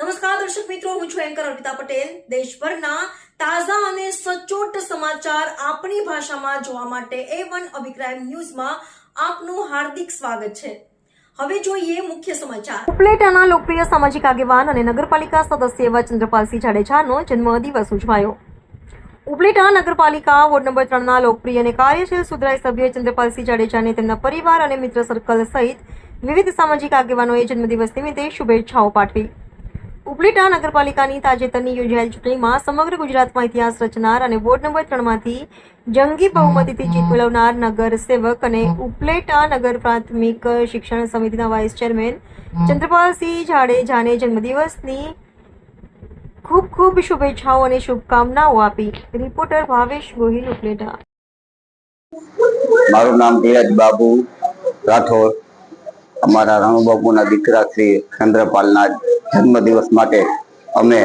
નમસ્કાર, દર્શક મિત્રો, હું છું એન્કર અર્પિતા પટેલ. દેશભરના તાજા અને સચોટ સમાચાર આપણી ભાષામાં જોવા માટે એ વન અભિક્રાઇમ ન્યૂઝમાં આપનું હાર્દિક સ્વાગત છે. હવે જોઈએ મુખ્ય સમાચાર. ઉપલેટાના લોકપ્રિય સામાજિક આગેવાન અને નગરપાલિકા સદસ્ય એવા ચંદ્રપાલસિંહ જાડેજાનો જન્મદિવસ ઉજવાયો. ઉપલેટા નગરપાલિકા વોર્ડ નંબર ત્રણના લોકપ્રિય અને કાર્યશીલ સુધરાઈ સભ્ય ચંદ્રપાલસિંહ જાડેજાને તેમના પરિવાર અને મિત્ર સર્કલ સહિત વિવિધ સામાજિક આગેવાનોએ જન્મદિવસ નિમિત્તે શુભેચ્છાઓ પાઠવી. ઉપલેટા નગરપાલિકાની તાજેતરની યોજાયેલ ચૂંટણીમાં સમગ્ર ગુજરાતમાં ઇતિહાસ રચનાર અને વોર્ડ નંબર ત્રણમાંથી જંગી બહુમતીથી જીત મેળવનાર નગર સેવક અને ઉપલેટા નગર પ્રાથમિક શિક્ષણ સમિતિના વાઇસ ચેરમેન ચંદ્રપાલસિંહ જાડેજાને જન્મદિવસની ખૂબ ખૂબ શુભેચ્છાઓ અને શુભકામનાઓ આપી. રિપોર્ટર ભાવેશ ગોહિલ, ઉપલેટા. મારું નામ ધીરજ બાબુ રાઠોડ. અમારા રણુબાપુના દીકરા શ્રી ચંદ્રપાલના જન્મદિવસ માટે અમે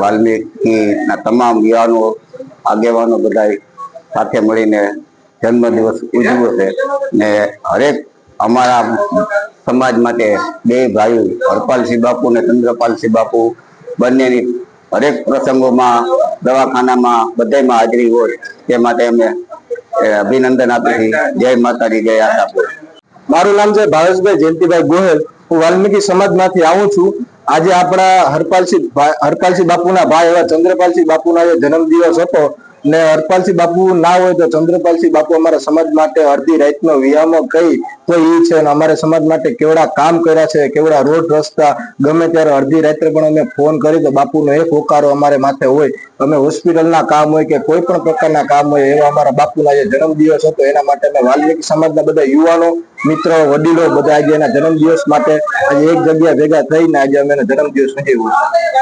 વાલ્મીકીના તમામ યુવાનો, આગેવાનો બધા સાથે મળીને જન્મદિવસ ઉજવ્યો છે ને હરેક અમારા સમાજ માટે બે ભાઈઓ, હરપાલસિંહ બાપુ ને ચંદ્રપાલસિંહ બાપુ, બંનેની હરેક પ્રસંગોમાં દવાખાનામાં બધામાં હાજરી હોય તે માટે અમે અભિનંદન આપી જય માતાજી, જય આશાપુર. મારું નામ છે ભાવેશભાઈ જયંતિભાઈ ગોહેલ. હું વાલ્મીકી સમાજમાંથી આવું છું. આજે આપણા હરપાલસિંહ હરપાલસિંહ બાપુના ભાઈ એવા ચંદ્રપાલસિંહ બાપુના જે જન્મદિવસ હતો. ને હરપાલસિંહ બાપુ ના હોય તો ચંદ્રપાલસિંહ બાપુ અમારા સમાજ માટે અડધી રાતનો વિયામો કહી તો એ છે અને અમારા સમાજ માટે કેવડા કામ કર્યા છે, કેવડા રોડ રસ્તા, ગમે ત્યારે અડધી રાત્રે પણ અમે ફોન કરી તો બાપુનો એક હોકારો અમારે માથે હોય. અમે હોસ્પિટલના કામ હોય કે કોઈ પણ પ્રકારના કામ હોય એવા અમારા બાપુના જે જન્મદિવસ હતો, એના માટે અમે વાલ્મીકી સમાજના બધા યુવાનો, મિત્રો, વડીલો બધા આજે એના જન્મદિવસ માટે આજે એક જગ્યા ભેગા થઈને આજે અમે એના જન્મદિવસ ઉજવ્યો